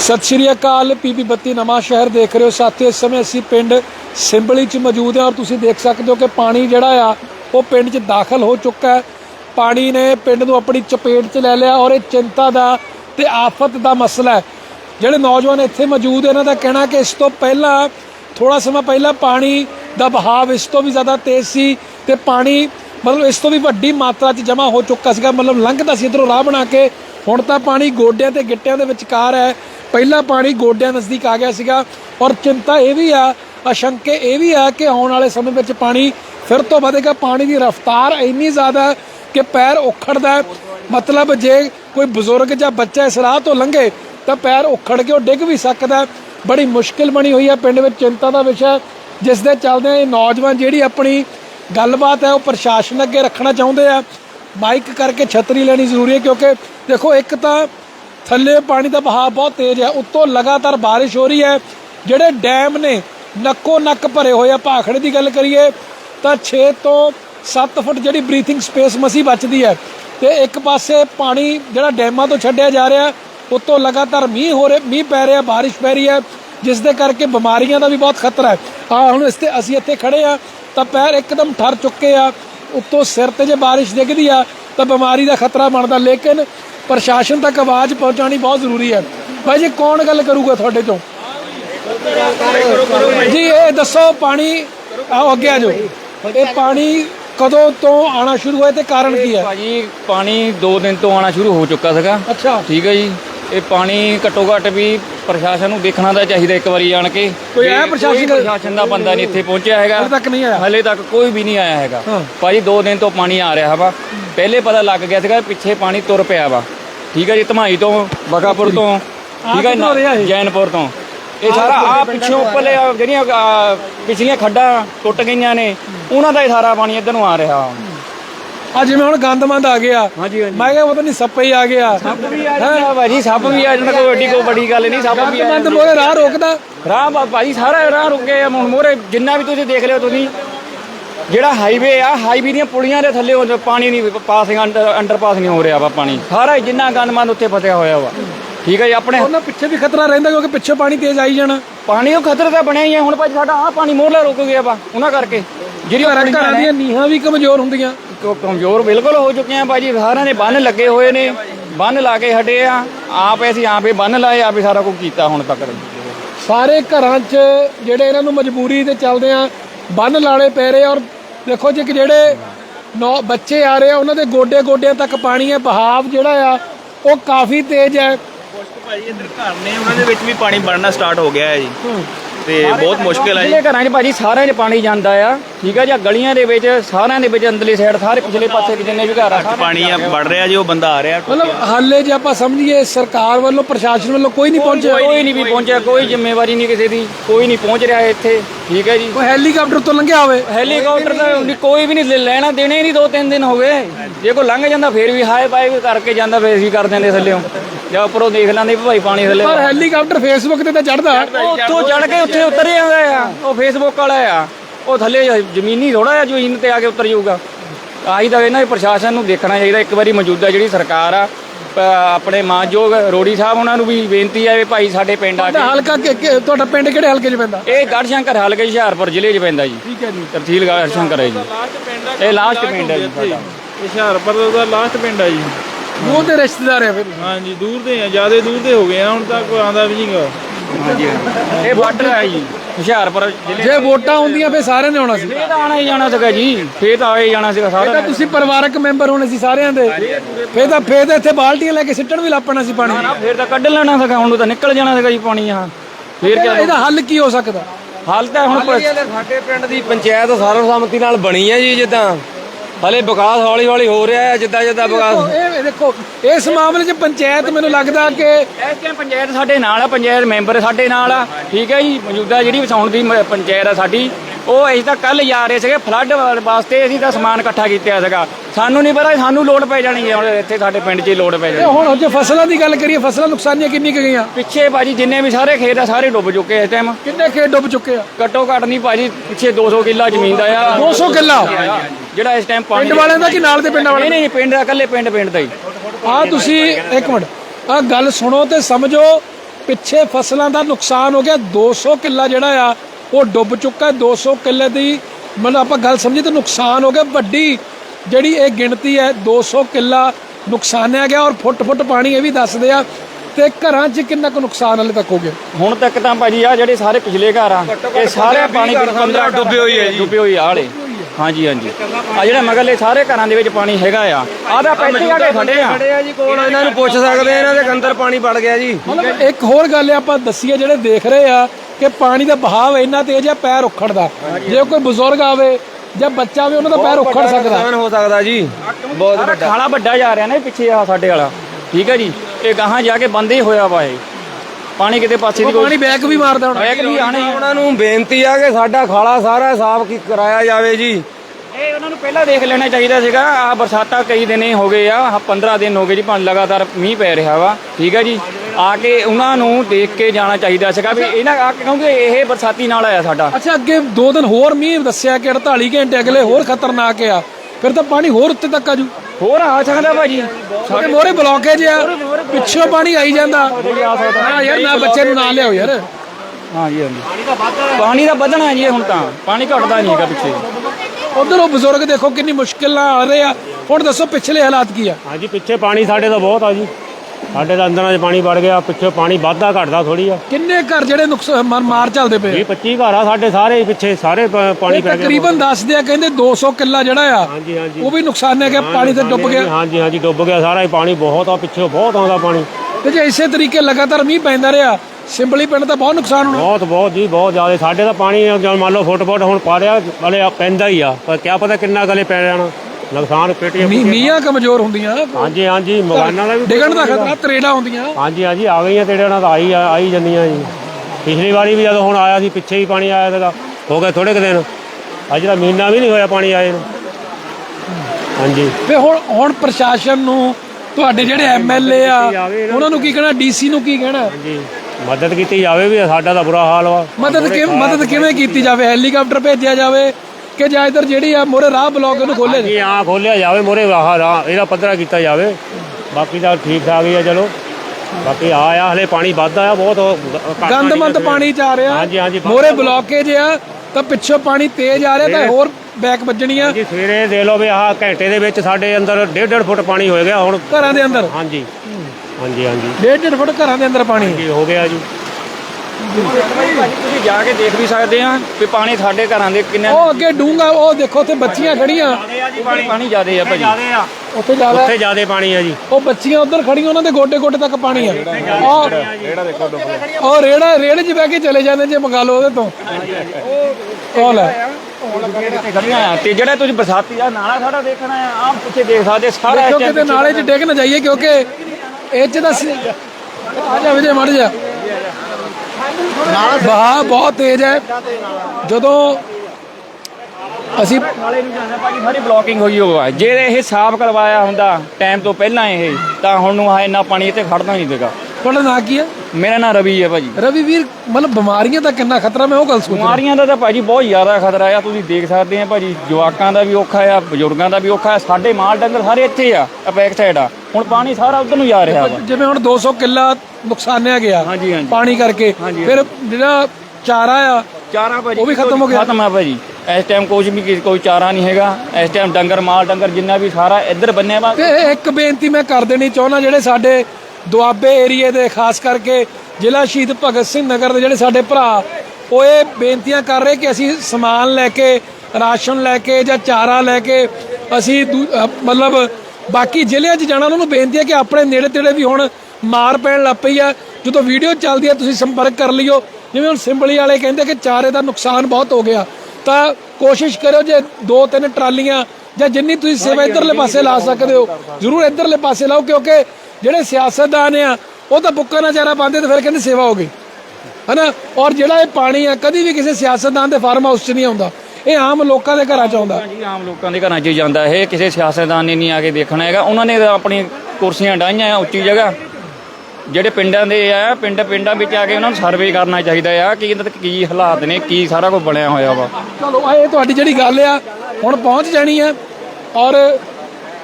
ਸਤਿ ਸ਼੍ਰੀ ਅਕਾਲ ਪੀਪੀ ਬੱਤੀ ਨਵਾਂ ਸ਼ਹਿਰ ਦੇਖ ਰਹੇ ਹੋ। ਸਾਥੀਓ, ਇਸ ਸਮੇਂ ਅਸੀਂ ਪਿੰਡ ਸਿੰਬਲੀ 'ਚ ਮੌਜੂਦ ਹਾਂ ਔਰ ਤੁਸੀਂ ਦੇਖ ਸਕਦੇ ਹੋ ਕਿ ਪਾਣੀ ਜਿਹੜਾ ਆ, ਉਹ ਪਿੰਡ 'ਚ ਦਾਖਲ ਹੋ ਚੁੱਕਾ ਹੈ। ਪਾਣੀ ਨੇ ਪਿੰਡ ਨੂੰ ਆਪਣੀ ਚਪੇਟ 'ਚ ਲੈ ਲਿਆ ਔਰ ਇਹ ਚਿੰਤਾ ਦਾ ਤੇ ਆਫਤ ਦਾ ਮਸਲਾ ਹੈ। ਜਿਹੜੇ ਨੌਜਵਾਨ ਇੱਥੇ ਮੌਜੂਦ ਇਹਨਾਂ ਦਾ ਕਹਿਣਾ ਕਿ ਇਸ ਤੋਂ ਪਹਿਲਾਂ ਥੋੜਾ ਸਮਾਂ ਪਹਿਲਾਂ ਪਾਣੀ ਦਾ ਬਹਾਵ ਇਸ ਤੋਂ ਵੀ ਜ਼ਿਆਦਾ ਤੇਜ਼ ਸੀ ਤੇ ਪਾਣੀ ਮਤਲਬ ਇਸ ਤੋਂ ਵੀ ਵੱਡੀ ਮਾਤਰਾ 'ਚ ਜਮ੍ਹਾਂ ਹੋ ਚੁੱਕਾ ਸੀਗਾ। ਮਤਲਬ ਲੰਘਦਾ ਸੀ, ਇਧਰੋਂ ਰਾਹ ਬਣਾ ਕੇ। ਹੁਣ ਤਾਂ ਪਾਣੀ ਗੋਡਿਆਂ ਤੇ ਗਿੱਟਿਆਂ ਦੇ ਵਿਚਕਾਰ ਹੈ। ਪਹਿਲਾਂ ਪਾਣੀ ਗੋਡਿਆਂ ਨਜ਼ਦੀਕ ਆ ਗਿਆ ਸੀਗਾ ਔਰ ਚਿੰਤਾ ਇਹ ਵੀ ਆ ਅਸ਼ੰਕੇ ਇਹ ਵੀ ਆ ਕਿ ਆਉਣ ਵਾਲੇ ਸਮੇਂ ਵਿੱਚ ਪਾਣੀ ਫਿਰ ਤੋਂ ਵਧੇਗਾ। ਪਾਣੀ ਦੀ ਰਫ਼ਤਾਰ ਇੰਨੀ ਜ਼ਿਆਦਾ ਕਿ ਪੈਰ ਉਖੜਦਾ ਮਤਲਬ ਜੇ ਕੋਈ ਬਜ਼ੁਰਗ ਜਾਂ ਬੱਚਾ ਇਸ ਰਾਹ ਤੋਂ ਲੰਘੇ ਤਾਂ ਪੈਰ ਉਖੜ ਕੇ ਉਹ ਡਿੱਗ ਵੀ ਸਕਦਾ ਬੜੀ ਮੁਸ਼ਕਿਲ ਬਣੀ ਹੋਈ ਹੈ। ਪਿੰਡ ਵਿੱਚ ਚਿੰਤਾ ਦਾ ਵਿਸ਼ਾ ਜਿਸ ਦੇ ਚੱਲਦੇ ਇਹ ਨੌਜਵਾਨ ਜਿਹੜੀ ਆਪਣੀ ਗੱਲਬਾਤ ਹੈ ਉਹ ਪ੍ਰਸ਼ਾਸਨ ਅੱਗੇ ਰੱਖਣਾ ਚਾਹੁੰਦੇ ਆ। ਮਾਈਕ ਕਰਕੇ ਛਤਰੀ ਲੈਣੀ ਜ਼ਰੂਰੀ ਹੈ ਕਿਉਂਕਿ ਦੇਖੋ ਇੱਕ ਤਾਂ ਥੱਲੇ ਪਾਣੀ ਦਾ ਬਹਾਅ ਬਹੁਤ ਤੇਜ਼ ਹੈ, ਉੱਤੋਂ ਲਗਾਤਾਰ ਬਾਰਿਸ਼ ਹੋ ਰਹੀ ਹੈ। ਜਿਹੜੇ ਡੈਮ ਨੇ, ਨੱਕੋ ਨੱਕ ਭਰੇ ਹੋਏ ਆ। ਭਾਖੜੇ ਦੀ ਗੱਲ ਕਰੀਏ ਤਾਂ 6 ਤੋਂ 7 ਫੁੱਟ ਜਿਹੜੀ ਬਰੀਥਿੰਗ ਸਪੇਸ ਮਸੀ ਬਚਦੀ ਹੈ। ਤੇ ਇੱਕ ਪਾਸੇ ਪਾਣੀ ਜਿਹੜਾ ਡੈਮਾਂ ਤੋਂ ਛੱਡਿਆ ਜਾ ਰਿਹਾ, ਉੱਤੋਂ ਲਗਾਤਾਰ ਮੀਂਹ ਹੋ ਰਿਹਾ, ਮੀਂਹ ਪੈ ਰਿਹਾ, ਬਾਰਿਸ਼ ਪੈ ਰਹੀ ਹੈ, ਜਿਸ ਦੇ ਕਰਕੇ ਬਿਮਾਰੀਆਂ ਦਾ ਵੀ ਬਹੁਤ ਖਤਰਾ ਹੈ। ਆ ਹੁਣ ਇਸ ਤੇ ਅਸੀਂ ਇੱਥੇ ਖੜੇ ਆ ਤਾਂ ਪੈਰ ਇੱਕਦਮ ਠਰ ਚੁੱਕੇ ਆ। ਉੱਤੋਂ ਸਿਰ ਤੇ ਜੇ ਬਾਰਿਸ਼ ਡਿੱਗਦੀ ਆ, ਤਾਂ ਬਿਮਾਰੀ ਦਾ ਖਤਰਾ ਬਣਦਾ। ਲੇਕਿਨ ਪ੍ਰਸ਼ਾਸਨ ਤੱਕ ਆਵਾਜ਼ ਪਹੁੰਚਾਉਣੀ ਬਹੁਤ ਜ਼ਰੂਰੀ ਹੈ। ਭਾਈ ਜੀ ਕੌਣ ਗੱਲ ਕਰੂਗਾ ਤੁਹਾਡੇ ਤੋਂ? ਜੀ ਇਹ ਦੱਸੋ ਪਾਣੀ ਆਓ ਅੱਗੇ ਆ ਜਾਓ। ਇਹ ਪਾਣੀ ਕਦੋਂ ਤੋਂ ਆਣਾ ਸ਼ੁਰੂ ਹੋਇਆ ਤੇ ਕਾਰਨ ਕੀ ਹੈ? ਭਾਜੀ ਪਾਣੀ 2 ਦਿਨ ਤੋਂ ਆਣਾ ਸ਼ੁਰੂ ਹੋ ਚੁੱਕਾ ਸੀਗਾ। ਅੱਛਾ। ਠੀਕ ਹੈ ਜੀ। ਇਹ ਪਾਣੀ ਘੱਟੋ ਘੱਟ ਵੀ ਪ੍ਰਸ਼ਾਸਨ ਨੂੰ ਦੇਖਣਾ ਦਾ ਚਾਹੀਦਾ ਇੱਕ ਵਾਰੀ ਆਣ ਕੇ। ਕੋਈ ਆਇਆ ਪ੍ਰਸ਼ਾਸਨ? ਪ੍ਰਸ਼ਾਸਨ ਦਾ ਬੰਦਾ ਨਹੀਂ ਇੱਥੇ ਪਹੁੰਚਿਆ ਹੈਗਾ। ਹਲੇ ਤੱਕ ਨਹੀਂ ਆਇਆ। ਹਲੇ ਤੱਕ ਕੋਈ ਵੀ ਨਹੀਂ ਆਇਆ ਹੈਗਾ। ਭਾਜੀ 2 ਦਿਨ ਤੋਂ ਪਾਣੀ ਆ ਰਿਹਾ ਵਾ। ਪਹਿਲੇ ਪਤਾ ਲੱਗ ਗਿਆ ਸੀਗਾ ਪਿੱਛੇ ਪਾਣੀ ਤੁਰ ਪਿਆ ਵਾ। ਠੀਕ ਹੈ ਜੀ ਧਮਾਈ ਤੋਂ ਬਗਾਪੁਰ ਤੋਂ ਠੀਕ ਹੈ ਕਿੱਥੋਂ ਆ ਰਿਹਾ ਇਹ? ਜੈਨਪੁਰ ਤੋਂ। ਇਹ ਸਾਰਾ ਆ ਪਿੱਛੋਂ ਉੱਪਰਲੇ ਆਹ ਜਿਹੜੀਆਂ ਆਹ ਪਿਛਲੀਆਂ ਖੱਡਾਂ ਟੁੱਟ ਗਈਆਂ ਨੇ ਉਹਨਾਂ ਦਾ ਇਹ ਸਾਰਾ ਪਾਣੀ ਇੱਧਰ ਨੂੰ ਆ ਰਿਹਾ। ਆ ਜਿਵੇਂ ਹੁਣ ਗੰਦਮੰਦ ਆ ਗਿਆ। ਹਾਂਜੀ ਹਾਂਜੀ। ਮੈਂ ਕਿਹਾ ਪਤਾ ਨਹੀਂ ਸੱਪ ਹੀ ਆ ਗਿਆ। ਸੱਪ ਵੀ ਆ ਜਾਂਦਾ ਭਾਜੀ ਸੱਪ ਵੀ ਆ ਜਾਂਦਾ ਕੋਈ ਵੱਡੀ ਕੋਈ ਵੱਡੀ ਗੱਲ ਨਹੀਂ ਸੱਪ ਵੀ ਆ ਗੰਦਮੰਦ ਮੋਰੇ ਰਾਹ ਰੋਕਦਾ। ਰਾਹ ਭਾਜੀ ਸਾਰਾ ਰਾਹ ਰੁਕ ਹੁਣ ਮੋਰੇ ਜਿੰਨਾ ਵੀ ਤੁਸੀਂ ਦੇਖ ਲਿਓ ਤੁਸੀਂ ਜਿਹੜਾ ਹਾਈਵੇ ਆ ਹਾਈਵੇ ਦੀਆਂ ਪੁਲੀਆਂ ਦੇ ਥੱਲੇ ਉਹ ਪਾਣੀ ਨਹੀਂ ਪਾਸਿੰਗ ਅੰਡਰ ਅੰਡਰਪਾਸ ਨਹੀਂ ਹੋ ਰਿਹਾ ਵਾ ਪਾਣੀ। ਸਾਰਾ ਹੀ ਜਿੰਨਾ ਗੰਦਮੰਦ ਉੱਥੇ ਫਸਿਆ ਹੋਇਆ ਵਾ। ਠੀਕ ਹੈ ਜੀ ਆਪਣੇ ਉਹਨਾਂ ਪਿੱਛੇ ਵੀ ਖਤਰਾ ਰਹਿੰਦਾ ਕਿਉਂਕਿ ਪਿੱਛੇ ਪਾਣੀ ਤੇਜ਼ ਆਈ ਜਾਣਾ। ਪਾਣੀ ਉਹ ਖਤਰੇ ਤਾਂ ਬਣਿਆ ਹੀ ਹੈ ਹੁਣ ਭਾਜੀ ਸਾਡਾ ਆ ਪਾਣੀ ਮੋਰਲਾ ਰੁਕ ਗਿਆ ਵਾ ਉਹਨਾਂ ਕਰਕੇ। ਜਿਹੜੀ ਘਰਾਂ ਦੀਆਂ ਨੀਹਾਂ ਵੀ ਕਮਜ਼ੋਰ ਹੁੰਦੀਆਂ। ਕਮਜ਼ੋਰ ਬਿਲਕੁਲ ਹੋ ਚੁੱਕੇ ਆ ਭਾਜੀ ਸਾਰਿਆਂ ਨੇ ਬੰਨ ਲੱਗੇ ਹੋਏ ਨੇ। ਬੰਨ ਲਾ ਕੇ ਹਟੇ ਆ। ਆਪ ਅਸੀਂ ਆਪੇ ਬੰਨ ਲਾਏ ਆਪੇ ਸਾਰਾ ਕੁਝ ਕੀਤਾ ਹੁਣ ਤੱਕ। ਸਾਰੇ ਘਰਾਂ 'ਚ ਜਿਹੜੇ ਇਹਨਾਂ ਨੂੰ ਮਜਬੂਰੀ ਤੇ ਚੱਲਦੇ ਆ ਬੰਨ ਲਾਣੇ ਪੈ ਰਹੇ ਔਰ ਦੇਖੋ ਜੀ ਕਿ ਜਿਹੜੇ ਨੌ ਬੱਚੇ ਆ ਰਹੇ ਆ ਉਹਨਾਂ ਦੇ ਗੋਡੇ ਗੋਡਿਆਂ ਤੱਕ ਪਾਣੀ ਹੈ ਬਹਾਵ ਜਿਹੜਾ ਆ ਉਹ ਕਾਫੀ ਤੇਜ਼ ਹੈ। ਭਾਜੀ ਇੱਧਰ ਘਰ ਨੇ ਉਹਨਾਂ ਦੇ ਵਿੱਚ ਵੀ ਪਾਣੀ ਬਣਨਾ ਸਟਾਰਟ ਹੋ ਗਿਆ ਹੈ ਜੀ। ਤੇ ਬਹੁਤ ਮੁਸ਼ਕਿਲ ਹੈ ਜੀ। ਜਿਹੜੇ ਘਰਾਂ 'ਚ ਭਾਜੀ ਸਾਰਿਆਂ 'ਚ ਪਾਣੀ ਜਾਂਦਾ ਆ ਠੀਕ ਆ ਜੀ? ਗਲੀਆਂ ਦੇ ਵਿੱਚ ਸਾਰਿਆਂ ਦੇ ਵਿੱਚ ਅੰਦਰਲੀ ਸਾਈਡ ਸਾਰੇ ਪਿਛਲੇ ਪਾਸੇ ਜਿੰਨੇ ਵੀ ਘਰ ਆ ਪਾਣੀ ਆ ਵੜ ਰਿਹਾ ਜੀ ਉਹ ਬੰਦਾ ਆ ਰਿਹਾ। ਮਤਲਬ ਹਾਲੇ ਜੇ ਆਪਾਂ ਸਮਝੀਏ ਸਰਕਾਰ ਵੱਲੋਂ ਪ੍ਰਸ਼ਾਸਨ ਵੱਲੋਂ ਕੋਈ ਨਹੀਂ ਪਹੁੰਚਿਆ। ਕੋਈ ਨਹੀਂ ਵੀ ਪਹੁੰਚਿਆ ਕੋਈ ਜ਼ਿੰਮੇਵਾਰੀ ਨਹੀਂ ਕਿਸੇ ਦੀ ਕੋਈ ਨਹੀਂ ਪਹੁੰਚ ਰਿਹਾ ਇੱਥੇ। ਠੀਕ ਹੈ ਜੀ। ਕੋਈ ਹੈਲੀਕਾਪਟਰ ਤੋਂ ਲੰਘਿਆ ਹੋਵੇ। ਹੈਲੀਕਾਪਟਰ ਤਾਂ ਕੋਈ ਵੀ ਨਹੀਂ ਲੈਣਾ ਦੇਣੇ ਹੀ ਨਹੀਂ ਦੋ ਤਿੰਨ ਦਿਨ ਹੋ ਗਏ। ਜੇ ਕੋਈ ਲੰਘ ਜਾਂਦਾ ਫੇਰ ਵੀ ਹਾਏ ਬਾਏ ਕਰਕੇ ਜਾਂਦਾ ਫੇਰ ਅਸੀਂ ਕਰ ਦਿੰਦੇ ਥੱਲਿਓਂ। ਜਾਂ ਉੱਪਰੋਂ ਦੇਖ ਲੈਂਦੇ ਭਾਈ ਪਾਣੀ ਥੱਲੇ ਪਰ ਹੈਲੀਕਾਪਟਰ ਫੇਸਬੁੱਕ ਤੇ ਤਾਂ ਚੜਦਾ ਉਹ ਉੱਥੋਂ ਚੜ ਕੇ ਉੱਥੇ ਉਤਰ ਜਾਂਦਾ ਆ। ਉਹ ਫੇਸਬੁੱਕ ਵਾਲਾ ਆ। ਉਹ ਥੱਲੇ ਜ਼ਮੀਨੀ ਥੋੜਾ ਆ ਜ਼ਮੀਨ ਤੇ ਆ ਕੇ ਉਤਰ ਜਾਊਗਾ। ਆਹੀ ਤਾਂ ਇਹਨਾਂ ਪ੍ਰਸ਼ਾਸਨ ਨੂੰ ਦੇਖਣਾ ਚਾਹੀਦਾ। ਇੱਕ ਵਾਰੀ ਮੌਜੂਦਾ ਜਿਹੜੀ ਸਰਕਾਰ ਆ ਆਪਣੇ ਮਾਨਯੋਗ ਰੋੜੀ ਸਾਹਿਬ ਉਹਨਾਂ ਨੂੰ ਵੀ ਬੇਨਤੀ ਹੈ ਵੀ ਭਾਈ ਸਾਡੇ ਪਿੰਡ ਆ ਕੇ ਹਲਕਾ ਤੁਹਾਡਾ ਪਿੰਡ ਕਿਹੜੇ ਹਲਕੇ 'ਚ ਪੈਂਦਾ? ਇਹ ਗੜਸ਼ੰਕਰ ਹਲਕੇ ਹੁਸ਼ਿਆਰਪੁਰ ਜ਼ਿਲ੍ਹੇ 'ਚ ਪੈਂਦਾ ਜੀ। ਠੀਕ ਹੈ ਜੀ। ਤਰਸੀਲ ਗੜਸ਼ੰਕਰ ਹੈ ਜੀ। ਇਹ ਲਾਸਟ ਪਿੰਡ ਹੈ ਜੀ ਸਾਡਾ ਹੁਸ਼ਿਆਰਪੁਰ ਦਾ ਲਾਸਟ ਪਿੰਡ ਆ ਜੀ। ਉਹ ਤੇ ਰਿਸ਼ਤੇਦਾਰ ਆ ਫਿਰ। ਹਾਂਜੀ ਦੂਰ ਦੇ ਆ ਜ਼ਿਆਦਾ ਦੂਰ ਦੇ ਹੋ ਗਏ ਆ ਹੁਣ ਤੱਕ ਕੋਈ ਆਂਦਾ ਵੀ ਨਹੀਂਗਾ ਹਾਂਜੀ ਇਹ ਬਾਰਡਰ ਹੈ ਜੀ। ਹੁਸ਼ਿਆਰਪੁਰ ਜ਼ਿਲ੍ਹੇ ਜੇ ਵੋਟਾਂ ਹੁੰਦੀਆਂ ਫਿਰ ਸਾਰਿਆਂ ਨੇ ਆਉਣਾ ਸੀ। ਫੇਰ ਤਾਂ ਆਣਾ ਹੀ ਜਾਣਾ ਸੀਗਾ ਜੀ। ਫੇਰ ਤਾਂ ਆਏ ਜਾਣਾ ਸੀਗਾ ਇਹ ਸਾਰਾ ਤਾਂ ਤੁਸੀਂ ਪਰਿਵਾਰਕ ਮੈਂਬਰ ਹੋਣੇ ਸੀ ਸਾਰਿਆਂ ਦੇ। ਫੇਰ ਤਾਂ ਫੇਰ ਤਾਂ ਇੱਥੇ ਬਾਲਟੀਆਂ ਲੈ ਕੇ ਸਿੱਟਣ ਵੀ ਲੱਪਣਾ ਸੀ ਪਾਣੀ। ਫੇਰ ਤਾਂ ਕੱਢ ਲੈਣਾ ਸੀਗਾ ਹੁਣ ਤਾਂ ਨਿਕਲ ਜਾਣਾ ਸੀਗਾ ਜੀ ਪਾਣੀ ਆ ਫੇਰ ਇਹਦਾ- ਕਿਆ ਇਹਦਾ ਹੱਲ ਕੀ ਹੋ ਸਕਦਾ? ਹਾਲ ਤਾਂ ਹੁਣ ਸਾਡੇ ਪਿੰਡ ਦੀ ਪੰਚਾਇਤ ਸਰਵਸੰਮਤੀ ਨਾਲ ਬਣੀ ਹੈ ਜੀ ਜਿੱਦਾਂ। ਹਲੇ ਵਿਕਾਸ ਹੌਲੀ ਹੌਲੀ ਹੋ ਰਿਹਾ ਹੈ ਜਿੱਦਾਂ ਜਿੱਦਾਂ ਵਿਕਾਸ ਦੇਖੋ, ਇਹ ਦੇਖੋ ਇਸ ਮਾਮਲੇ 'ਚ ਪੰਚਾਇਤ ਮੈਨੂੰ ਲੱਗਦਾ ਕਿ ਇਸ ਟਾਈਮ ਪੰਚਾਇਤ ਸਾਡੇ ਨਾਲ ਆ? ਪੰਚਾਇਤ ਮੈਂਬਰ ਸਾਡੇ ਨਾਲ ਆ। ਠੀਕ ਹੈ ਜੀ ਮੌਜੂਦਾ ਜਿਹੜੀ ਵਸਾਉਣ ਦੀ ਮ- ਪੰਚਾਇਤ ਆ ਸਾਡੀ ਉਹ ਅਸੀਂ ਤਾਂ ਕੱਲ ਜਾ ਰਹੇ ਸੀਗੇ ਫਲੱਡ ਵਾਸਤੇ ਅਸੀਂ ਤਾਂ ਸਮਾਨ ਇਕੱਠਾ ਕੀਤਾ ਸੀਗਾ। ਸਾਨੂੰ ਨਹੀਂ ਪਤਾ ਸਾਨੂੰ ਲੋਡ ਪੈ ਜਾਣੀ ਹੈ ਹੁਣ ਇੱਥੇ ਸਾਡੇ ਪਿੰਡ 'ਚ ਹੀ ਲੋਡ ਪੈ ਇਹ ਜਾਣੀ ਹੁਣ ਜੇ ਫਸਲਾਂ ਦੀ ਗੱਲ ਕਰੀਏ ਫਸਲਾਂ ਨੁਕਸਾਨੀਆਂ ਕਿੰਨੀ ਕੁ ਗਈਆਂ? ਪਿੱਛੇ ਭਾਜੀ ਜਿੰਨੇ ਵੀ ਸਾਰੇ ਖੇਤ ਆ ਸਾਰੇ ਡੁੱਬ ਚੁੱਕੇ ਆ ਇਸ ਟਾਈਮ ਕਿੰਨੇ ਖੇਤ ਡੁੱਬ ਚੁੱਕੇ ਆ? ਘੱਟੋ ਘੱਟ ਨਹੀਂ ਭਾਜੀ ਪਿੱਛੇ 200 ਕਿੱਲਾ ਜ਼ਮੀਨ ਦਾ ਆ। 200 ਕਿੱਲਾ? ਜਿਹੜਾ ਇਸ ਟਾਈਮ ਪਾਣੀ ਪਿੰਡ ਵਾਲਿਆਂ ਦਾ ਕਿ ਨਾਲ ਦੇ ਪਿੰਡਾਂ ਵਾਲਿਆਂ ਨਹੀਂ ਨਹੀਂ ਪਿੰਡ ਦਾ ਇਕੱਲੇ ਪਿੰਡ ਪਿੰਡ ਦਾ ਹੀ। ਆ ਤੁਸੀਂ ਇੱਕ ਮਿੰਟ ਆ ਗੱਲ ਸੁਣੋ ਤੇ ਸਮਝੋ ਪਿੱਛੇ ਫਸਲਾਂ ਦਾ ਨੁਕਸਾਨ ਹੋ ਗਿਆ 200 ਕਿੱਲਾ ਜਿਹੜਾ ਆ ਉਹ ਡੁੱਬ ਚੁੱਕਾ ਹੈ 200 ਕਿੱਲੇ ਦੀ ਮਤਲਬ ਆਪਾਂ ਗੱਲ ਸਮਝੀ ਤਾਂ ਨੁਕਸਾਨ ਹੋ ਗਿਆ ਵੱਡੀ ਜਿਹੜੀ ਇਹ ਗਿਣਤੀ ਹੈ 200 ਕਿੱਲਾ ਨੁਕਸਾਨਿਆ ਗਿਆ ਔਰ ਫੁੱਟ ਫੁੱਟ ਪਾਣੀ ਇਹ ਵੀ ਦੱਸਦੇ ਆ ਤੇ ਘਰਾਂ 'ਚ ਕਿੰਨਾ ਕੁ ਨੁਕਸਾਨ ਹਲੇ ਤੱਕ ਹੋ ਗਿਆ? ਹੁਣ ਤੱਕ ਤਾਂ ਭਾਜੀ ਆ ਜਿਹੜੇ ਸਾਰੇ ਪਿਛਲੇ ਘਰ ਆ ਇਹ ਸਾਰੇ ਪਾਣੀ ਵਿੱਚ 15 ਡੁੱਬੇ ਹੋਈ ਹੈ ਜੀ। ਡੁੱਬੇ ਹੋਈ ਆ ਹਾਲੇ। ਹਾਂਜੀ ਹਾਂਜੀ। ਆ ਜਿਹੜੇ ਮਗਰਲੇ ਸਾਰੇ ਘਰਾਂ ਦੇ ਵਿੱਚ ਪਾਣੀ ਹੈਗਾ ਆ। ਆ ਤਾਂ ਆ ਕੇ ਖੜੇ ਆ। ਖੜੇ ਆ ਜੀ ਕੋਲ ਇਹਨਾਂ ਨੂੰ ਪੁੱਛ ਸਕਦੇ ਆ, ਇਹਨਾਂ ਦੇ ਅੰਦਰ ਪਾਣੀ ਵੜ ਗਿਆ ਜੀ। ਮਤਲਬ ਇੱਕ ਹੋਰ ਗੱਲ ਹੈ ਆਪਾਂ ਦੱਸੀਏ ਜਿਹੜੇ ਦੇਖ ਰਹੇ ਆ ਕਿ ਪਾਣੀ ਦਾ ਬਹਾਵ ਇੰਨਾ ਤੇਜ਼ ਹੈ ਪੈਰ ਉਖੜ ਦਾ। ਜੇ ਕੋਈ ਬਜ਼ੁਰਗ ਆਵੇ ਜਾਂ ਬੱਚਾ ਆਵੇ ਉਹਨਾਂ ਦਾ ਪੈਰ ਉਖੜ ਸਕਦਾ। ਹੋ ਸਕਦਾ ਜੀ। ਬਹੁਤ ਸਾਰਾ ਖਾਲਾ ਵੱਡਾ ਜਾ ਰਿਹਾ ਨਾ ਇਹ ਪਿੱਛੇ ਆ ਸਾਡੇ ਵਾਲਾ। ਠੀਕ ਹੈ ਜੀ। ਇਹ ਗਾਹਾਂ ਜਾ ਕੇ ਬੰਦ ਹੀ ਹੋਇਆ ਵਾ ਇਹ। ਪਾਣੀ ਕਿਤੇ ਪਾਸੇ ਦੀ ਪਾਣੀ ਬੈਕ ਵੀ ਮਾਰਦਾ ਹੁਣ। ਬੈਕ ਵੀ ਆਣੇ ਆ। ਉਹਨਾਂ ਨੂੰ ਬੇਨਤੀ ਆ ਕਿ ਸਾਡਾ ਖਾਲਾ ਸਾਰਾ ਸਾਫ਼ ਕੀ ਕਰਾਇਆ ਜਾਵੇ ਜੀ। ਇਹ ਉਹਨਾਂ ਨੂੰ ਪਹਿਲਾਂ ਦੇਖ ਲੈਣਾ ਚਾਹੀਦਾ ਸੀਗਾ ਆ ਬਰਸਾਤਾਂ ਕਈ ਦਿਨ ਹੀ ਹੋ ਗਏ ਆ ਆਹ 15 ਦਿਨ ਹੋ ਗਏ ਜੀ ਭਾਂ ਲਗਾਤਾਰ ਮੀਂਹ ਪੈ ਰਿਹਾ ਵਾ ਠੀਕ ਹੈ ਜੀ। ਆ ਕੇ ਉਹਨਾਂ ਨੂੰ ਦੇਖ ਕੇ ਜਾਣਾ ਚਾਹੀਦਾ ਸੀਗਾ ਵੀ ਇਹਨਾਂ ਆ ਕੇ ਕਿਉਂਕਿ ਇਹ ਬਰਸਾਤੀ ਨਾਲ ਆਇਆ ਸਾਡਾ। ਅੱਛਾ ਅੱਗੇ ਦੋ ਦਿਨ ਹੋਰ ਮੀਂਹ ਦੱਸਿਆ ਕਿ 48 ਘੰਟੇ ਅਗਲੇ ਹੋਰ ਖਤਰਨਾਕ ਆ। ਫਿਰ ਤਾਂ ਪਾਣੀ ਹੋਰ ਉੱਤੇ ਤੱਕ ਆਜੂ ਹੋਰ ਆ ਸਕਦਾ ਭਾਜੀ। ਸਾਡੇ ਮੋਰੇ ਬਲੌਕੇਜ ਆ। ਪਿੱਛੋਂ ਪਾਣੀ ਆਈ ਜਾਂਦਾ। ਹਾਂ ਯਾਰ ਨਾ ਬੱਚੇ ਨੂੰ ਨਾ ਲਿਆਓ ਯਾਰ। ਹਾਂਜੀ ਹਾਂਜੀ। ਪਾਣੀ ਦਾ ਵਧਣਾ ਜੀ ਹੁਣ ਤਾਂ। ਪਾਣੀ ਘਟਦਾ ਨਹੀਂ ਹੈਗਾ ਪਿੱਛੇ। ਉਧਰ ਉਹ ਬਜ਼ੁਰਗ ਦੇਖੋ ਕਿੰਨੀ ਮੁਸ਼ਕਿਲ ਨਾਲ ਆ ਰਹੇ ਆ। ਹੁਣ ਦੱਸੋ ਪਿਛਲੇ ਹਾਲਾਤ ਕੀ ਆ? ਹਾਂਜੀ ਪਿੱਛੇ ਪਾਣੀ ਸਾਡੇ ਦਾ ਬਹੁਤ ਆ ਜੀ। ਸਾਡੇ ਦਾ ਅੰਦਰਾਂ 'ਚ ਪਾਣੀ ਵੜ ਗਿਆ ਪਿੱਛੇ ਪਾਣੀ ਵੱਧਦਾ ਘਟਦਾ ਥੋੜੀ ਆ। ਕਿੰਨੇ ਘਰ ਜਿਹੜੇ ਨੁਕਸਾਨ ਮਾਰ- ਮਾਰ ਚੱਲਦੇ ਪਏ ਇਹ 25 ਘਰ ਆ ਸਾਡੇ ਸਾਰੇ ਹੀ ਪਿੱਛੇ ਸਾਰੇ ਪ- ਪਾਣੀ ਇਹ ਪੈ ਗਿਆ ਤਕਰੀਬਨ ਦੱਸਦੇ ਆ ਕਹਿੰਦੇ 200 ਕਿੱਲਾ ਜਿਹੜਾ ਆ ਹਾਂਜੀ ਹਾਂਜੀ। ਉਹ ਵੀ ਨੁਕਸਾਨਿਆ ਗਿਆ ਪਾਣੀ ਤੇ ਡੁੱਬ ਗਿਆ। ਹਾਂਜੀ ਹਾਂਜੀ ਡੁੱਬ ਗਿਆ ਸਾਰਾ ਹੀ ਪਾਣੀ ਬਹੁਤ ਆ ਪਿੱਛੇ ਬਹੁਤ ਆਉਂਦਾ ਪਾਣੀ। ਤੇ ਜੇ ਇਸੇ ਤਰੀਕੇ ਲਗਾਤਾਰ ਮੀਂਹ ਪੈਂਦਾ ਰਿਹਾ ਸਿੰਬਲੀ ਪਿੰਡ ਦਾ ਬਹੁਤ ਨੁਕਸਾਨ ਹੋਣਾ। ਬਹੁਤ ਬਹੁਤ ਜੀ ਬਹੁਤ ਜ਼ਿਆਦਾ। ਸਾਡੇ ਤਾਂ ਪਾਣੀ ਜਦ ਮੰਨ ਲਓ ਫੁੱਟ ਫੁੱਟ ਹੁਣ ਪਾ ਰਿਹਾ ਹਲੇ ਪੈਂਦਾ ਹੀ ਆ ਪਰ ਕਿਆ ਪਤਾ ਕਿੰਨਾ ਗਲੇ ਪੈ ਜਾਣਾ। ਨੁਕਸਾਨ ਪੇਟੀਆਂ ਨੀਹਾਂ ਕਮਜ਼ੋਰ ਹੁੰਦੀਆਂ। ਹਾਂਜੀ ਹਾਂਜੀ ਮਕਾਨਾਂ ਦਾ ਵੀ ਡਿੱਗਣ ਦਾ ਖਤਰਾ ਤਰੇੜਾ ਹੁੰਦੀਆਂ। ਹਾਂਜੀ ਹਾਂਜੀ ਆ ਗਈਆਂ ਤੇ ਇਹਨਾਂ ਦਾ ਆਈ ਆਈ ਜਾਂਦੀਆਂ ਜੀ। ਪਿਛਲੀ ਵਾਰੀ ਵੀ ਜਦੋਂ ਹੁਣ ਆਇਆ ਸੀ ਪਿੱਛੇ ਹੀ ਪਾਣੀ ਆਇਆ ਸੀਗਾ। ਹੋ ਗਏ ਥੋੜੇ ਕੁ ਦਿਨ। ਅੱਜ ਦਾ ਮਹੀਨਾ ਵੀ ਨਹੀਂ ਹੋਇਆ ਪਾਣੀ ਆਏ ਨੂੰ। ਹਾਂਜੀ। ਤੇ ਹੁਣ ਹੁਣ ਪ੍ਰਸ਼ਾਸਨ ਨੂੰ ਤੁਹਾਡੇ ਜਿਹੜੇ ਐਮਐਲਏ ਆ ਉਹਨਾਂ ਨੂੰ ਕੀ ਕਹਿਣਾ? ਡੀਸੀ ਨੂੰ ਕੀ ਕਹਿਣਾ? ਜੀ ਮਦਦ ਕੀਤੀ ਜਾਵੇ ਵੀ ਸਾਡਾ ਤਾਂ ਬੁਰਾ ਹਾਲ ਵਾ। ਮਦਦ ਕਿਵੇਂ ਮਦਦ ਕਿਵੇਂ ਕੀਤੀ ਜਾਵੇ? ਹੈਲੀਕਾਪਟਰ ਭੇਜਿਆ ਜਾਵੇ ਕਿ ਜਾਂ ਇੱਧਰ ਜਿਹੜੀ ਆ ਮੋਰੇ ਰਾਹ ਬਲੌਕ ਉਹਨੂੰ ਖੋਲੇ ਜੀ ਆ ਖੋਲਿਆ ਜਾਵੇ ਮੋਰੇ ਵਾਹ ਰਾਹ ਇਹਦਾ ਪੱਧਰਾ ਕੀਤਾ ਜਾਵੇ। ਬਾਕੀ ਤਾਂ ਠੀਕ ਠਾਕ ਹੀ ਆ ਚਲੋ। ਬਾਕੀ ਆ ਆ ਹਲੇ ਪਾਣੀ ਵੱਧਦਾ ਆ ਬਹੁਤ ਗੰਦਮੰਦ ਪਾਣੀ ਚ ਆ ਰਿਹਾ। ਹਾਂਜੀ, ਹਾਂਜੀ। ਮੋਰੇ ਬਲੌਕੇਜ ਆ ਤਾਂ ਪਿੱਛੋਂ ਪਾਣੀ ਤੇਜ਼ ਆ ਰਿਹਾ ਤਾਂ ਹੋਰ ਬੈਕ ਵੱਜਣੀਆਂ ਜੀ ਸਵੇਰੇ ਦੇ ਲਓ ਵੀ ਆਹ ਘੰਟੇ ਦੇ ਵਿੱਚ ਸਾਡੇ ਅੰਦਰ 1.5 ਫੁੱਟ ਪਾਣੀ ਹੋ ਗਿਆ ਹੁਣ। ਘਰਾਂ ਦੇ ਅੰਦਰ? ਹਾਂਜੀ। ਹਾਂਜੀ ਹਾਂਜੀ। ਡੇਢ ਡੇਢ ਫੁੱਟ ਘਰਾਂ ਦੇ ਅੰਦਰ ਪਾਣੀ। ਹੋ ਗਿਆ ਜੀ। ਤੁਸੀਂ ਜਾ ਕੇ ਦੇਖ ਵੀ ਸਕਦੇ ਆ ਵੀ ਪਾਣੀ ਸਾਡੇ ਘਰਾਂ ਦੇ ਕਿੰਨੇ ਉਹ ਅੱਗੇ ਡੂੰਗਾ ਉਹ ਦੇਖੋ ਉੱਥੇ ਬੱਚੀਆਂ ਖੜੀਆਂ। ਪਾਣੀ ਪਾਣੀ ਜ਼ਿਆਦੇ ਆ ਭਾਜੀ। ਉੱਥੇ ਜ਼ਿਆਦਾ ਉੱਥੇ ਜ਼ਿਆਦੇ ਪਾਣੀ ਆ ਜੀ। ਉਹ ਬੱਚੀਆਂ ਉਧਰ ਖੜੀਆਂ ਉਹਨਾਂ ਦੇ ਗੋਡੇ ਗੋਡੇ ਤੱਕ ਪਾਣੀ ਆ। ਉਹ ਉਹ ਰੇੜਾ ਰੇੜੇ 'ਚ ਬਹਿ ਕੇ ਚਲੇ ਜਾਂਦੇ ਜੇ ਮੰਗਾ ਲਓ ਉਹਦੇ ਤੋਂ। ਉਹ ਲੈ। ਇੱਥੇ ਖੜੀਆਂ ਆ ਤੇ ਜਿਹੜਾ ਤੁਸੀਂ ਬਰਸਾਤੀ ਆ ਨਾਲਾ ਸਾਡਾ ਦੇਖਣਾ ਆ ਆਹ ਪਿੱਛੇ ਦੇਖ ਸਕਦੇ ਸਾਰਾ ਦੇਖੋ ਇਸ time ਕਿਤੇ ਨਾਲੇ 'ਚ ਡਿੱਗ ਨਾ ਜਾਈਏ ਕਿਉਂਕਿ ਇਹ 'ਚ ਤਾਂ ਸ- ਆ ਜਾ ਵਿਜੇ ਮੜ ਜਾ। ਬਹਾ ਬਹੁਤ ਤੇਜ਼ ਹੈ। ਜਦੋਂ ਅਸੀਂ ਨਾਲੇ ਨੂੰ ਜਾਂਦਾ ਭਾਜੀ ਸਾਰੀ ਬਲੌਕਿੰਗ ਹੋਈ ਹੋਆ ਜੇ ਇਹ ਸਾਫ਼ ਕਰਵਾਇਆ ਹੁੰਦਾ ਟਾਈਮ ਤੋਂ ਪਹਿਲਾਂ ਇਹ ਤਾਂ ਹੁਣ ਨੂੰ ਆ ਇੰਨਾ ਪਾਣੀ ਇੱਥੇ ਖੜਦਾ ਨਹੀਂ ਦੇਗਾ ਤੁਹਾਡਾ ਨਾਂ ਕੀ ਹੈ? ਮੇਰਾ ਨਾਮ ਰਵੀ ਹੈ ਭਾਜੀ। ਰਵੀ ਵੀਰ ਮਤਲਬ ਬਿਮਾਰੀਆਂ ਦਾ ਕਿੰਨਾ ਖਤਰਾ? ਮੈਂ ਉਹ ਗੱਲ ਸੋਚ ਰਿਹਾ। ਬਿਮਾਰੀਆਂ ਦਾ ਤਾਂ ਭਾਜੀ ਬਹੁਤ ਜ਼ਿਆਦਾ ਖਤਰਾ ਆ। ਤੁਸੀਂ ਦੇਖ ਸਕਦੇ ਆ ਭਾਜੀ ਜਵਾਕਾਂ ਦਾ ਵੀ ਔਖਾ ਆ ਬਜ਼ੁਰਗਾਂ ਦਾ ਵੀ ਔਖਾ ਆ। ਸਾਡੇ ਮਾਲ ਡੰਗਰ ਸਾਰੇ ਇੱਥੇ ਆ ਅਪੈਕ ਸਾਈਡ ਆ। ਹੁਣ ਪਾਣੀ ਸਾਰਾ ਉਧਰ ਨੂੰ ਜਾ ਰਿਹਾ ਵਾ। ਜਿਵੇਂ ਹੁਣ 200 ਕਿੱਲਾ ਨੁਕਸਾਨਿਆ ਗਿਆ ਹਾਂਜੀ, ਹਾਂਜੀ। ਪਾਣੀ ਕਰਕੇ ਫਿਰ ਜਿਹੜਾ ਚਾਰਾ ਆ ਚਾਰਾ ਭਾਜੀ ਉਹ ਵੀ ਖਤਮ ਹੋ ਗਿਆ? ਖਤਮ ਆ ਭਾਜੀ। ਇਸ ਟਾਈਮ ਕੁਝ ਵੀ ਕੀ- ਕੋਈ ਚਾਰਾ ਨਹੀਂ ਹੈਗਾ। ਇਸ ਟਾਈਮ ਡੰਗਰ ਮਾਲ ਡੰਗਰ ਜਿੰਨਾ ਵੀ ਸਾਰਾ ਇੱਧਰ ਬੰਨਿਆ ਵਾ। ਤੇ ਇੱਕ ਬੇਨਤੀ ਮੈਂ ਕਰ ਦੇਣੀ ਚਾਹੁੰਦਾ ਜਿਹੜੇ ਸਾਡੇ ਦੁਆਬੇ ਏਰੀਏ ਦੇ ਖਾਸ ਕਰਕੇ ਜ਼ਿਲ੍ਹਾ ਸ਼ਹੀਦ ਭਗਤ ਸਿੰਘ ਨਗਰ ਦੇ ਜਿਹੜੇ ਸਾਡੇ ਭਰਾ ਉਹ ਇਹ ਬੇਨਤੀਆਂ ਕਰ ਰਹੇ ਕਿ ਅਸੀਂ ਸਮਾਨ ਲੈ ਕੇ ਰਾਸ਼ਨ ਲੈ ਕੇ ਜਾਂ ਚਾਰਾ ਲੈ ਕੇ ਅਸੀਂ ਦੂ- ਅਹ ਮਤਲਬ ਬਾਕੀ ਜ਼ਿਲ੍ਹਿਆਂ 'ਚ ਜਾਣਾ ਉਹਨਾਂ ਨੂੰ ਬੇਨਤੀ ਹੈ ਕਿ ਆਪਣੇ ਨੇੜੇ ਤੇੜੇ ਵੀ ਹੁਣ ਮਾਰ ਪੈਣ ਲੱਗ ਪਈ ਆ। ਜਦੋਂ ਵੀਡੀਓ ਚੱਲਦੀ ਹੈ ਤੁਸੀਂ ਸੰਪਰਕ ਕਰ ਲਿਓ। ਜਿਵੇਂ ਹੁਣ ਸਿੰਬਲੀ ਵਾਲੇ ਕਹਿੰਦੇ ਕਿ ਚਾਰੇ ਦਾ ਨੁਕਸਾਨ ਬਹੁਤ ਹੋ ਗਿਆ। ਤਾਂ ਕੋਸ਼ਿਸ਼ ਕਰਿਓ ਜੇ ਦੋ ਤਿੰਨ ਟਰਾਲੀਆਂ ਜਾਂ ਜਿੰਨੀ ਤੁਸੀਂ ਸੇਵਾ ਇਧਰਲੇ ਪਾਸੇ ਲਾ ਸਕਦੇ ਹੋ ਜ਼ਰੂਰ ਇਧਰਲੇ ਪਾਸੇ ਲਾਓ ਕਿਉਂਕਿ ਜਿਹੜੇ ਸਿਆਸਤਦਾਨ ਆ ਉਹ ਤਾਂ ਬੁੱਕਾ ਨਾ ਚਾਰਾ ਪਾਉਂਦੇ ਤੇ ਫਿਰ ਕਹਿੰਦੇ ਸੇਵਾ ਹੋ ਗਈ। ਹਨਾ? ਔਰ ਜਿਹੜਾ ਇਹ ਪਾਣੀ ਆ ਕਦੀ ਵੀ ਕਿਸੇ ਸਿਆਸਤਦਾਨ ਦੇ ਫਾਰਮ ਹਾਊਸ 'ਚ ਨਹੀਂ ਆਉਂਦਾ। ਇਹ ਆਮ ਲੋਕਾਂ ਦੇ ਘਰਾਂ 'ਚ ਆਉਂਦਾ। ਜੀ ਆਮ ਲੋਕਾਂ ਦੇ ਘਰਾਂ 'ਚ ਹੀ ਜਾਂਦਾ ਇਹ। ਕਿਸੇ ਸਿਆਸਤਦਾਨ ਨੇ ਨਹੀਂ ਆ ਕੇ ਦੇਖਣਾ ਹੈਗਾ। ਉਹਨਾਂ ਨੇ ਤਾਂ ਆਪਣੀ ਕੁਰਸੀਆਂ ਡਾਈਆਂ ਆ ਉੱਚੀ ਜਗ੍ਹਾ। ਜਿਹੜੇ ਪਿੰਡਾਂ ਦੇ ਆ ਪਿੰਡ ਪਿੰਡਾਂ ਵਿੱਚ ਆ ਕੇ ਉਹਨਾਂ ਨੂੰ ਸਰਵੇ ਕਰਨਾ ਚਾਹੀਦਾ ਆ ਕਿ ਇਹਨਾਂ ਦੇ ਕੀ ਹਾਲਾਤ ਨੇ ਕੀ ਸਾਰਾ ਕੁਝ ਬਣਿਆ ਹੋਇਆ ਵਾ। ਚਲੋ ਇਹ ਤੁਹਾਡੀ ਜਿਹੜੀ ਗੱਲ ਆ ਹੁਣ ਪਹੁੰਚ ਜਾਣੀ ਆ। ਔਰ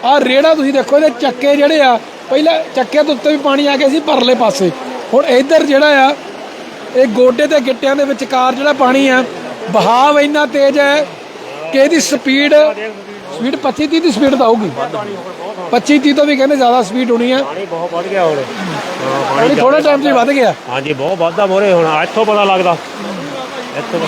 ਆ ਰੇੜਾ ਤੁਸੀਂ ਦੇਖੋ ਇਹਦੇ ਚੱਕੇ ਜਿਹੜੇ ਆ ਪਹਿਲਾਂ ਚੱਕਿਆਂ ਦੇ ਉੱਤੇ ਵੀ ਪਾਣੀ ਆ ਗਿਆ ਸੀ ਪਰਲੇ ਪਾਸੇ। ਹੁਣ ਇੱਧਰ ਜਿਹੜਾ ਆ ਇਹ ਗੋਡੇ ਤੇ ਗਿੱਟਿਆਂ ਦੇ ਵਿਚਕਾਰ ਜਿਹੜਾ ਪਾਣੀ ਆ ਬਹਾਵ ਇੰਨਾ ਤੇਜ਼ ਹੈ ਕਿ ਇਹਦੀ ਸਪੀਡ ਸਪੀਡ 25 30 ਦੀ ਸਪੀਡ ਤਾਂ ਆਊਗੀ। 25 30 ਤੋਂ ਵੀ ਕਹਿੰਦੇ ਜ਼ਿਆਦਾ ਸਪੀਡ ਹੋਣੀ ਆ ਪਾਣੀ ਬਹੁਤ ਵੱਧ ਗਿਆ ਹੁਣ ਹਾਂ ਪਾਣੀ ਥੋੜਾ ਟਾਈਮ 'ਚ ਹੀ ਵੱਧ ਗਿਆ। ਹਾਂਜੀ ਬਹੁਤ ਵੱਧਦਾ ਮੋਰੇ ਹੁਣ ਇੱਥੋਂ ਪਤਾ ਲੱਗਦਾ। ਇੱਥੋਂ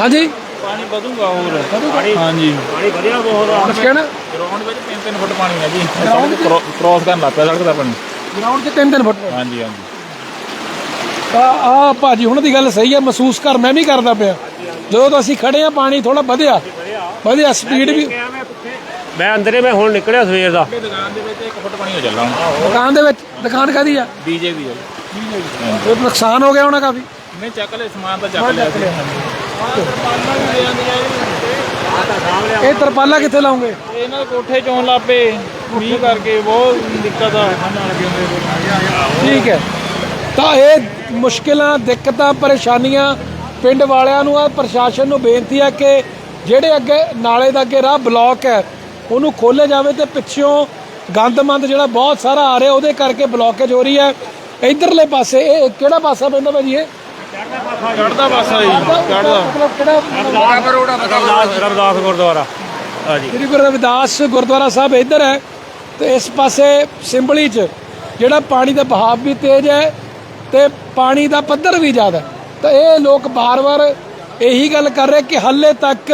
ਹਾਂਜੀ? ਪਾਣੀ ਵਧੂਗਾ ਹੋਰ। ਪਾਣੀ ਹਾਂਜੀ। ਪਾਣੀ ਵਧੀਆ ਬਹੁਤ ਆ। ਕੁਛ ਕਹਿਣਾ? ਗਰਾਊਂਡ ਵਿੱਚ 3-3 ਫੁੱਟ ਪਾਣੀ ਹੈ ਜੀ। ਸੜਕ ਕ੍ਰੋਸ ਕਰਨ ਲੱਗ ਪਿਆ ਸੜਕ ਦਾ ਪਾਣੀ। ਗਰਾਊਂਡ 'ਚ ਤਿੰਨ ਤਿੰਨ ਫੁੱਟ। ਹਾਂਜੀ ਹਾਂਜੀ। ਆ ਆ ਭਾਜੀ ਹੁਣ ਦੀ ਗੱਲ ਸਹੀ ਹੈ ਮਹਿਸੂਸ ਕਰ ਮੈਂ ਵੀ ਕਰਦਾ ਪਿਆ। ਜਦੋਂ ਤੋਂ ਅਸੀਂ ਖੜੇ ਆ ਪਾਣੀ ਥੋੜਾ ਵਧਿਆ। ਵਧਿਆ ਸਪੀਡ ਵੀ ਮੈਂ ਅੰਦਰੇ ਮੈਂ ਹੁਣ ਨਿਕਲਿਆ ਸਵੇਰ ਦਾ। ਦੁਕਾਨ ਦੇ ਵਿੱਚ 1 ਫੁੱਟ ਪਾਣੀ ਹੋ ਚੱਲਾ ਦੁਕਾਨ ਦੇ ਵਿੱਚ ਦੁਕਾਨ ਕਾਦੀ ਆ? ਡੀਜੇ ਦੀ ਹੈ ਉਹ ਨੁਕਸਾਨ ਹੋ ਗਿਆ ਹੋਣਾ ਕਾਫੀ। ਨਹੀਂ ਚੱਕ ਲੈ ਸਮਾਨ ਤਾਂ ਚੱਕ ਲਿਆ ਸੀ। ਇਹ ਤਰਪਾਲਾ ਕਿੱਥੇ ਲਾਉਂਗੇ? ਇਹਨਾਂ ਦੇ ਕੋਠੇ ਚੋਂ ਲਾਪੇ ਮੀਂਹ ਕਰਕੇ ਬਹੁਤ ਦਿੱਕਤ ਆ। ਠੀਕ ਹੈ। ਤਾਂ ਇਹ ਮੁਸ਼ਕਿਲਾਂ ਦਿੱਕਤਾਂ ਪਰੇਸ਼ਾਨੀਆਂ ਪਿੰਡ ਵਾਲਿਆਂ ਨੂੰ ਆ ਪ੍ਰਸ਼ਾਸਨ ਨੂੰ ਬੇਨਤੀ ਹੈ ਕਿ ਜਿਹੜੇ ਅੱਗੇ ਨਾਲੇ ਦਾ ਅੱਗੇ ਰਾਹ ਬਲੌਕ ਹੈ ਉਹਨੂੰ ਖੋਲ੍ਹਿਆ ਜਾਵੇ ਤੇ ਪਿੱਛੋਂ ਗੰਦਮੰਦ ਜਿਹੜਾ ਬਹੁਤ ਸਾਰਾ ਆ ਰਿਹਾ ਉਹਦੇ ਕਰਕੇ ਬਲੌਕੇਜ ਹੋ ਰਹੀ ਹੈ। ਇਧਰਲੇ ਪਾਸੇ ਇਹ ਕਿਹੜਾ ਪਾਸਾ ਪੈਂਦਾ ਭਾਜੀ ਇਹ? ਚੜਦਾ ਪਾਸਾ ਜੀ ਚੜਦਾ ਮਤਲਬ ਕਿਹੜਾ? ਰਵਦਾਸ ਰਵਦਾਸ ਗੁਰਦੁਆਰਾ। ਹਾਂਜੀ ਸ੍ਰੀ ਗੁਰੂ ਰਵਿਦਾਸ ਗੁਰਦੁਆਰਾ ਸਾਹਿਬ ਇੱਧਰ ਹੈ ਤੇ ਇਸ ਪਾਸੇ ਸਿੰਬਲੀ 'ਚ ਜਿਹੜਾ ਪਾਣੀ ਦਾ ਬਹਾਵ ਵੀ ਤੇਜ਼ ਹੈ ਤੇ ਪਾਣੀ ਦਾ ਪੱਧਰ ਵੀ ਜ਼ਿਆਦਾ ਹੈ। ਤਾਂ ਇਹ ਲੋਕ ਬਾਰ-ਬਾਰ ਇਹੀ ਗੱਲ ਕਰ ਰਹੇ ਕਿ ਹਾਲੇ ਤੱਕ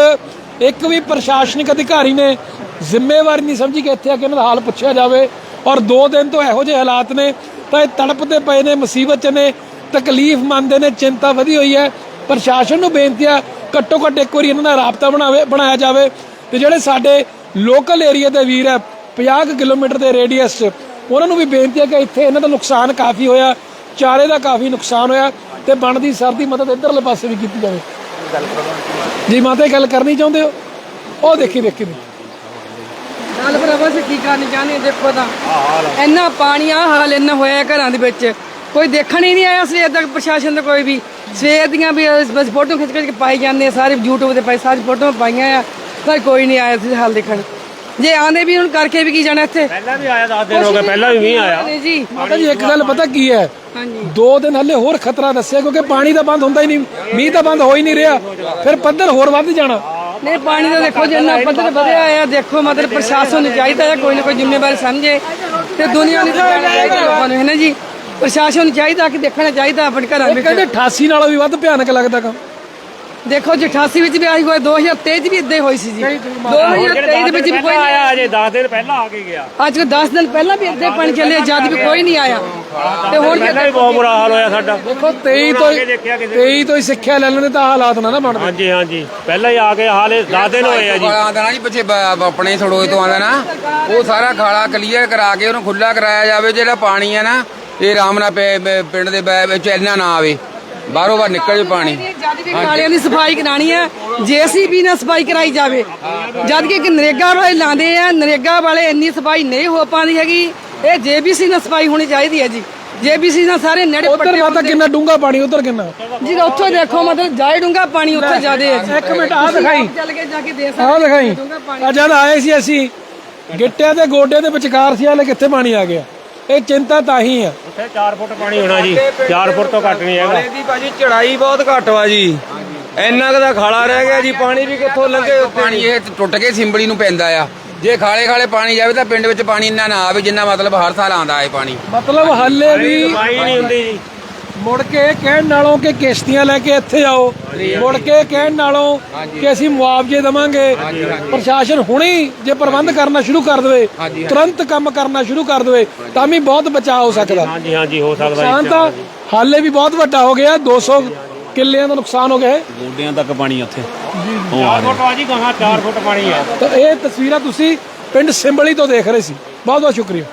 ਇੱਕ ਵੀ ਪ੍ਰਸ਼ਾਸਨਿਕ ਅਧਿਕਾਰੀ ਨੇ ਜ਼ਿੰਮੇਵਾਰੀ ਨਹੀਂ ਸਮਝੀ ਕਿ ਇੱਥੇ ਆ ਕੇ ਇਹਨਾਂ ਦਾ ਹਾਲ ਪੁੱਛਿਆ ਜਾਵੇ। ਔਰ 2 ਦਿਨ ਤੋਂ ਇਹੋ ਜਿਹੇ ਹਾਲਾਤ ਨੇ, ਤਾਂ ਇਹ ਤੜਪਦੇ ਪਏ ਨੇ, ਮੁਸੀਬਤ 'ਚ ਨੇ, ਤਕਲੀਫ ਮੰਨਦੇ ਨੇ, ਚਿੰਤਾ ਵਧੀ ਹੋਈ ਹੈ। ਪ੍ਰਸ਼ਾਸਨ ਨੂੰ ਬੇਨਤੀ ਆ ਘੱਟੋ ਘੱਟ ਇੱਕ ਵਾਰੀ ਇਹਨਾਂ ਦਾ ਰਾਬਤਾ ਬਣਾਵੇ, ਬਣਾਇਆ ਜਾਵੇ। ਤੇ ਜਿਹੜੇ ਸਾਡੇ ਲੋਕਲ ਏਰੀਆ ਦੇ ਵੀਰ ਹੈ 50 ਕੁ ਕਿਲੋਮੀਟਰ ਦੇ ਰੇਡੀਅਸ 'ਚ, ਉਹਨਾਂ ਨੂੰ ਵੀ ਬੇਨਤੀ ਹੈ ਕਿ ਇੱਥੇ ਇਹਨਾਂ ਦਾ ਨੁਕਸਾਨ ਕਾਫੀ ਹੋਇਆ। ਚਾਰੇ ਦਾ ਕਾਫੀ ਨੁਕਸਾਨ ਹੋਇਆ ਤੇ ਬਣਦੀ ਸਰਦੀ ਮਦਦ ਇਧਰਲੇ ਪਾਸੇ ਵੀ ਕੀਤੀ ਜਾਵੇ। ਜੀ ਮਾਤਾ ਇਹ ਗੱਲ ਕਰਨੀ ਚਾਹੁੰਦੇ ਹੋ? ਉਹ ਦੇਖੀ ਦੇਖੀ। ਦੇਖੀ। ਗੱਲ ਭਰਾਵਾ ਅਸੀਂ ਕੀ ਕਰਨੀ ਚਾਹੁੰਦੇ ਹਾਂ, ਦੇਖੋ ਤਾਂ। ਇੰਨਾ ਪਾਣੀ ਆ ਹਾਲ ਇੰਨਾ ਹੋਇਆ ਘਰਾਂ ਦੇ ਵਿੱਚ। ਕੋਈ ਦੇਖਣ ਹੀ ਨਹੀਂ ਆਇਆ ਸਵੇਰ ਤੱਕ ਪ੍ਰਸ਼ਾਸਨ ਦਾ ਕੋਈ ਵੀ। ਸਵੇਰ ਦੀਆਂ ਵੀ ਬਸ ਫੋਟੋ ਖਿੱਚ ਖਿੱਚ ਕੇ ਪਾਈ ਜਾਂਦੇ ਸਾਰੇ YouTube ਤੇ ਪਾਈ ਸਾਰੀ ਫੋਟੋਆਂ ਪਾਈਆਂ ਆ। ਪਰ ਕੋਈ ਨਹੀਂ ਆਇਆ ਸੀ ਹਾਲ ਦੇਖਣ। ਜੇ ਆਂਦੇ ਵੀ ਹੁਣ ਕਰਕੇ ਵੀ ਕੀ ਜਾਣਾ ਇੱਥੇ? ਪਹਿਲਾਂ ਵੀ ਆਇਆ 10 ਦਿਨ ਹੋ ਗਏ ਪਹਿਲਾਂ ਵੀ ਮੀਂਹ ਆਇਆ। ਨਹੀਂ ਜੀ। ਮਾਤਾ ਜੀ ਇੱਕ ਗੱਲ ਪਤਾ ਕੀ ਹੈ? ਹਾਂਜੀ। ਦੋ ਦਿਨ ਹੱਲੇ ਹੋਰ ਖਤਰਾ ਦੱਸਿਆ ਕਿਉਂਕਿ ਪਾਣੀ ਤਾਂ ਬੰਦ ਹੁੰਦਾ ਹੀ ਨਹੀਂ ਮੀਂਹ ਤਾਂ ਬੰਦ ਹੋ ਹੀ ਨਹੀਂ ਰਿਹਾ। ਫਿਰ ਪੱਧਰ ਹੋਰ ਵੱਧ ਜਾਣਾ। ਨਹੀਂ ਪਾਣੀ ਦਾ ਦੇਖੋ ਜਿੰਨਾ ਪੱਧਰ ਵਧਿਆ ਆ ਦੇਖੋ ਮਤਲਬ ਪ੍ਰਸ਼ਾਸਨ ਨੂੰ ਚਾਹੀਦਾ ਹੈ ਕੋਈ ਨਾ ਕੋਈ ਜ਼ਿੰਮੇਵਾਰੀ ਸਮਝੇ। ਤੇ ਦੁਨੀਆ ਨੂੰ ਲੋਕਾਂ ਨੂੰ ਹੈ ਨਾ ਜੀ? ਪ੍ਰਸ਼ਾਸਨ ਨੂੰ ਚਾਹੀਦਾ ਕਿ ਦੇਖਣਾ ਚਾਹੀਦਾ ਆਪਣੇ ਘਰਾਂ ਵਿੱਚ। ਕਹਿੰਦੇ 88 ਨਾਲੋਂ ਵੀ ਵੱਧ ਭਿਆਨਕ ਲੱਗਦਾ ਕੰਮ। ਦੇਖੋ ਜੀ 88 ਵਿੱਚ ਵੀ ਆਈ ਹੋਇਆ 2023 ਚ ਵੀ ਇਦਾਂ ਹੀ ਹੋਈ ਸੀ ਜੀ। 2023 ਦੇ ਵਿੱਚ ਵੀ ਕੋਈ ਨਹੀਂ ਆਇਆ ਅਜੇ 10 ਦਿਨ ਪਹਿਲਾਂ ਆ ਕੇ ਗਿਆ। ਅੱਜ ਕੋ 10 ਦਿਨ ਪਹਿਲਾਂ ਵੀ ਇਦਾਂ ਪਾਣੀ ਚੱਲਿਆ ਜਦ ਵੀ ਕੋਈ ਨਹੀਂ ਆਇਆ। ਤੇ ਹੁਣ ਪਹਿਲਾਂ ਵੀ ਬਹੁਤ ਬੁਰਾ ਹਾਲ ਹੋਇਆ ਸਾਡਾ। ਦੇਖੋ 23 ਤੋਂ ਹੀ 23 ਤੋਂ ਹੀ ਸਿੱਖਿਆ ਲੈ ਲੈਣੇ ਤਾਂ ਹਾਲਾਤ ਨਾ ਨਾ ਬਣਦੇ। ਹਾਂਜੀ ਹਾਂਜੀ। ਪਹਿਲਾਂ ਹੀ ਆ ਕੇ ਹਾਲੇ 10 ਦਿਨ ਹੋਏ ਆ ਜੀ। ਆਉਂਦਾ ਨਾ ਜੀ ਪਿੱਛੇ ਆਪਣੇ ਸੜੋਏ ਤੋਂ ਆਉਂਦਾ ਨਾ ਉਹ ਸਾਰਾ ਖਾਲਾ ਕਲੀਅਰ ਕਰਾ ਕੇ ਉਹਨੂੰ ਖੁੱਲਾ ਕਰਾਇਆ ਜਾਵੇ ਜਿਹੜਾ ਪਾਣੀ ਹੈ ਨਾ ਇਹ ਆਰਾਮ ਨਾਲ ਪਿੰਡ ਦੇ ਵਿੱਚ ਇੰਨਾ ਨਾ ਆਵੇ। ਬਾਹਰੋਂ ਬਾਹਰ ਨਿਕਲ ਜੇ ਪਾਣੀ। ਜਦ ਵੀ ਨਾਲਿਆਂ ਦੀ ਸਫ਼ਾਈ ਕਰਾਣੀ ਹੈ ਜੀਸੀਬੀ ਨਾਲ ਸਫ਼ਾਈ ਕਰਾਈ ਜਾਵੇ। ਜਦ ਕਿ ਨਰੇਗਾ ਵਾਲੇ ਲਾਉਂਦੇ ਆ ਨਰੇਗਾ ਵਾਲੇ ਇੰਨੀ ਸਫ਼ਾਈ ਨਹੀਂ ਹੋ ਪਾਉਂਦੀ ਹੈਗੀ। ਇਹ ਜੇਬੀਸੀ ਨਾਲ ਸਫ਼ਾਈ ਹੋਣੀ ਚਾਹੀਦੀ ਹੈ ਜੀ। ਜੇਬੀਸੀ ਨਾਲ ਸਾਰੇ ਨੇੜੇ ਉਧਰ ਮਾਤਾ ਕਿੰਨਾ ਡੂੰਗਾ ਪਾਣੀ ਉਧਰ ਕਿੰਨਾ? ਜੀ ਉੱਥੋਂ ਦੇਖੋ ਮਤਲਬ ਜਾਏ ਡੂੰਗਾ ਪਾਣੀ ਉੱਥੇ ਜ਼ਿਆਦੇ ਹੈ ਜੀ। ਇੱਕ ਮਿੰਟ ਆਹ ਦਿਖਾਈ। ਚੱਲ ਕੇ ਜਾ ਕੇ ਦੇ ਸਕਦੇ ਦਿਖਾਈ। ਆ ਜਦ ਆਏ ਸੀ ਅਸੀਂ ਗਿੱਟਿਆਂ ਦੇ ਗੋਡੇ ਦੇ ਵਿਚਕਾਰ ਸੀ ਹਲੇ ਕਿੱਥੇ ਪਾਣੀ ਆ ਗਿਆ? ਇਹ ਚਿੰਤਾ ਤਾਂ ਹੀ ਆ। ਉੱਥੇ 4 ਫੁੱਟ ਪਾਣੀ ਹੋਣਾ ਜੀ। 4 ਫੁੱਟ ਤੋਂ ਘੱਟ ਨਹੀਂ ਹੈਗਾ। ਦੀ ਭਾਜੀ ਚੜਾਈ ਬਹੁਤ ਘੱਟ ਵਾ ਜੀ। ਇੰਨਾ ਕੁ ਦਾ ਖਾਲਾ ਰਹਿ ਗਿਆ ਜੀ ਪਾਣੀ ਵੀ ਕਿੱਥੋਂ ਲੰਘੇ ਉੱਤੇ ਪਾਣੀ ਇਹ ਟੁੱਟ ਕੇ ਸਿੰਬੜੀ ਨੂੰ ਪੈਂਦਾ ਆ। ਜੇ ਖਾਲੇ ਖਾਲੇ ਪਾਣੀ ਜਾਵੇ ਤਾਂ ਪਿੰਡ ਵਿੱਚ ਪਾਣੀ ਇੰਨਾ ਨਾ ਆਵੇ ਜਿੰਨਾ ਮਤਲਬ ਹਰ ਸਾਲ ਆਉਂਦਾ ਹੈ ਪਾਣੀ। ਮਤਲਬ ਹੱਲੇ ਵੀ ਸਫ਼ਾਈ ਨਹੀਂ ਹੁੰਦੀ ਜੀ। ਮੁੜ ਕੇ ਕਹਿਣ ਨਾਲੋਂ ਕਿ ਕਿਸ਼ਤੀਆਂ ਲੈ ਕੇ ਇੱਥੇ ਆਓ ਮੁੜ ਕੇ ਕਹਿਣ ਨਾਲੋਂ ਕਿ ਅਸੀਂ ਮੁਆਵਜ਼ੇ ਦੇਵਾਂਗੇ। ਪ੍ਰਸ਼ਾਸਨ ਹੁਣੇ ਜੇ ਪ੍ਰਬੰਧ ਕਰਨਾ ਸ਼ੁਰੂ ਕਰ ਦੇਵੇ ਤੁਰੰਤ ਕੰਮ ਕਰਨਾ ਸ਼ੁਰੂ ਕਰ ਦੇਵੇ ਤਾਂ ਵੀ ਬਹੁਤ ਬਚਾਅ ਹੋ ਸਕਦਾ। ਹਾਂਜੀ ਹਾਂਜੀ ਹੋ ਸਕਦਾ ਨੁਕਸਾਨ ਜੀ ਤਾਂ ਹਾਲੇ ਵੀ ਬਹੁਤ ਵੱਡਾ ਹੋ ਗਿਆ 200 ਕਿੱਲਿਆਂ ਦਾ ਨੁਕਸਾਨ ਹੋ ਗਿਆ ਹੈ। ਗੋਡਿਆਂ ਤੱਕ ਪਾਣੀ ਉੱਥੇ। 4 ਫੁੱਟ ਆ ਜੀ ਗਾਹਾਂ 4 ਫੁੱਟ ਪਾਣੀ ਆ। ਤਾਂ ਇਹ ਤਸਵੀਰਾਂ ਤੁਸੀਂ ਪਿੰਡ ਸਿੰਬਲੀ ਤੋਂ ਦੇਖ ਰਹੇ ਸੀ। ਬਹੁਤ ਬਹੁਤ ਸ਼ੁਕਰੀਆ।